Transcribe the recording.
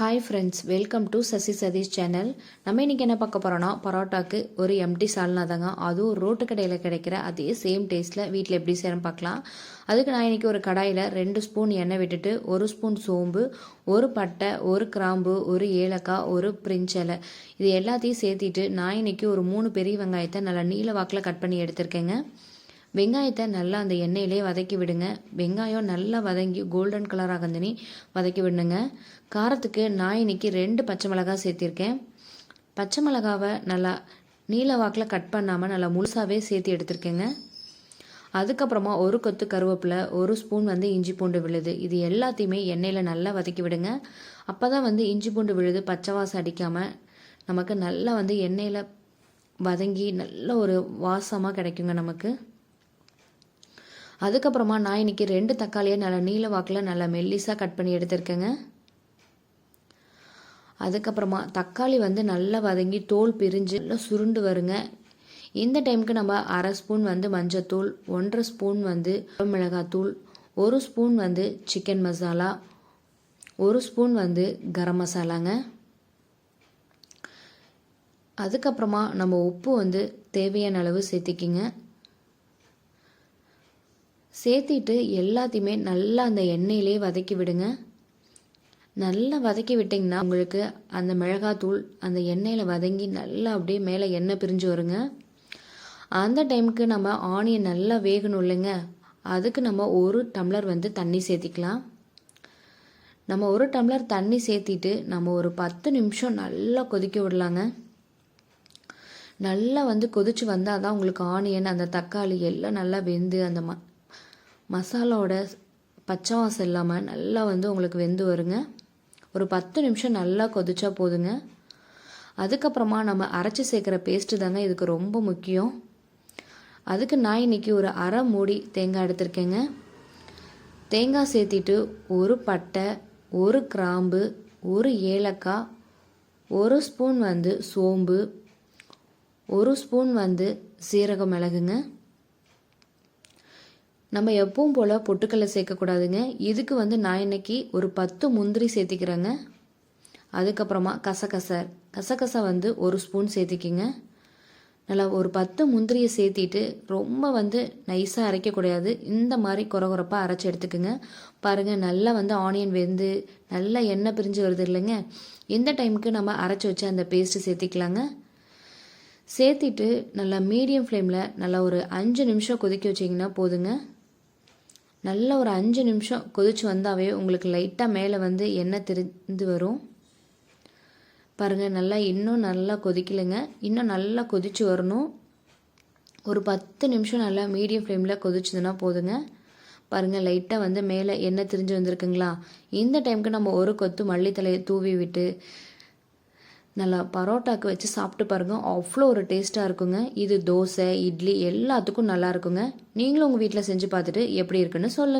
Hi friends welcome to Sasi Satish channel நம்ம இன்றைக்கி என்ன பார்க்க போகிறோன்னா பரோட்டாக்கு ஒரு எம்டி சால்னா தாங்க அதுவும் ரோட்டு கடையில் கிடைக்கிற அதே சேம் டேஸ்ட்டில் வீட்டில் எப்படி செய்யணும் பார்க்கலாம். அதுக்கு நான் இன்றைக்கி ஒரு கடாயில் ரெண்டு ஸ்பூன் எண்ணெய் விட்டுட்டு ஒரு ஸ்பூன் சோம்பு ஒரு பட்டை ஒரு கிராம்பு ஒரு ஏலக்காய் ஒரு பிரிஞ்சலை இது எல்லாத்தையும் சேர்த்திட்டு நான் இன்றைக்கி ஒரு மூணு பெரிய வெங்காயத்தை நல்லா நீல வாக்கில் கட் பண்ணி எடுத்திருக்கேங்க. வெங்காயத்தை நல்லா அந்த எண்ணெயிலே வதக்கி விடுங்க. வெங்காயம் நல்லா வதங்கி கோல்டன் கலர் ஆகந்தனி வதக்கி விடுங்க காரத்துக்கு நான் இன்னைக்கு ரெண்டு பச்சை மிளகாய் சேர்த்திருக்கேன். பச்சை மிளகாவை நல்லா நீல வாக்கில் கட் பண்ணாமல் நல்லா முழுசாகவே சேர்த்து எடுத்திருக்கேங்க. அதுக்கப்புறமா ஒரு கொத்து கருவேப்பிலை ஒரு ஸ்பூன் வந்து இஞ்சி பூண்டு விழுது. இது எல்லாத்தையுமே எண்ணெயில் நல்லா வதக்கி விடுங்க. அப்போ தான் வந்து இஞ்சி பூண்டு விழுது பச்சை வாசம் அடிக்காமல் நமக்கு நல்லா வந்து எண்ணெயில் வதங்கி நல்ல ஒரு வாசமாக கிடைக்குங்க நமக்கு. அதுக்கப்புறமா நான் இன்னைக்கு ரெண்டு தக்காளியை நல்லா நீல வாக்கில் நல்லா மெல்லிஸாக கட் பண்ணி எடுத்திருக்கேங்க. அதுக்கப்புறமா தக்காளி வந்து நல்லா வதங்கி தோல் பிரிஞ்சு நல்லா சுருண்டு வருங்க. இந்த டைமுக்கு நம்ம அரை ஸ்பூன் வந்து மஞ்சத்தூள் ஒன்றரை ஸ்பூன் வந்து மிளகாத்தூள் ஒரு ஸ்பூன் வந்து சிக்கன் மசாலா ஒரு ஸ்பூன் வந்து கரம் மசாலாங்க. அதுக்கப்புறமா நம்ம உப்பு வந்து தேவையான அளவு சேர்த்திக்கிங்க. சேர்த்திட்டு எல்லாத்தையுமே நல்லா அந்த எண்ணெயிலே வதக்கி விடுங்க. நல்லா வதக்கி விட்டிங்கன்னா உங்களுக்கு அந்த மிளகாத்தூள் அந்த எண்ணெயில் வதங்கி நல்லா அப்படியே மேலே எண்ணெய் பிரிஞ்சு வருங்க. அந்த டைமுக்கு நம்ம ஆனியன் நல்லா வேகணும் இல்லைங்க. அதுக்கு நம்ம ஒரு டம்ளர் வந்து தண்ணி சேர்த்திக்கலாம். நம்ம ஒரு டம்ளர் தண்ணி சேர்த்திட்டு நம்ம ஒரு பத்து நிமிஷம் நல்லா கொதிக்க விடலாங்க. நல்லா வந்து கொதிச்சு வந்தால் தான் உங்களுக்கு ஆனியன் அந்த தக்காளி எல்லாம் நல்லா வெந்து அந்த ம மசாலாவோட பச்சை வாசம் இல்லாமல் நல்லா வந்து உங்களுக்கு வெந்து வருங்க. ஒரு பத்து நிமிஷம் நல்லா கொதிச்சா போதுங்க. அதுக்கப்புறமா நம்ம அரைச்சி சேர்க்குற பேஸ்ட்டு தாங்க இதுக்கு ரொம்ப முக்கியம். அதுக்கு நான் இன்றைக்கி ஒரு அரை மூடி தேங்காய் எடுத்திருக்கேங்க. தேங்காய் சேர்த்திட்டு ஒரு பட்டை ஒரு கிராம்பு ஒரு ஏலக்காய் ஒரு ஸ்பூன் வந்து சோம்பு ஒரு ஸ்பூன் வந்து சீரக மிளகுங்க. நம்ம எப்பவும் போல் பொட்டுக்கடலை சேர்க்கக்கூடாதுங்க இதுக்கு வந்து நான் இன்னைக்கு ஒரு பத்து முந்திரி சேர்த்திக்கிறேங்க. அதுக்கப்புறமா கசகசை. கசகசை வந்து ஒரு ஸ்பூன் சேர்த்திக்கிங்க. நல்லா ஒரு பத்து முந்திரியை சேர்த்திட்டு ரொம்ப வந்து நைஸாக அரைக்கக்கூடாது இந்த மாதிரி குறை குறைப்பாக அரைச்சி எடுத்துக்கோங்க. பாருங்கள் நல்லா வந்து ஆனியன் வெந்து நல்லா எண்ணெய் பிரிஞ்சு வருது இல்லைங்க. எந்த டைமுக்கு நம்ம அரைச்சி வச்சு அந்த பேஸ்ட்டு சேர்த்திக்கலாங்க. சேர்த்திட்டு நல்லா மீடியம் ஃப்ளேமில் நல்லா ஒரு அஞ்சு நிமிஷம் கொதிக்க வச்சிங்கன்னா போதுங்க. நல்லா ஒரு அஞ்சு நிமிஷம் கொதிச்சு வந்தாவே உங்களுக்கு லைட்டாக மேலே வந்து எண்ணெய் தெரிந்து வரும். பாருங்கள் நல்லா இன்னும் நல்லா கொதிக்கலைங்க. இன்னும் நல்லா கொதிச்சு வரணும். ஒரு பத்து நிமிஷம் நல்லா மீடியம் ஃப்ளேமில் கொதிச்சதுன்னா போதுங்க. பாருங்கள் லைட்டாக வந்து மேலே எண்ணெய் திரிஞ்சு வந்திருக்குங்களா? இந்த டைமுக்கு நம்ம ஒரு கொத்து மல்லித்தலையை தூவி விட்டு நல்லா பரோட்டாக்கு வச்சு சாப்பிட்டு பாருங்கள் அவ்வளோ ஒரு டேஸ்ட்டாக இருக்குங்க. இது தோசை இட்லி எல்லாத்துக்கும் நல்லா இருக்குங்க. நீங்களும் உங்கள் வீட்டில் செஞ்சு பார்த்துட்டு எப்படி இருக்குன்னு சொல்லுங்கள்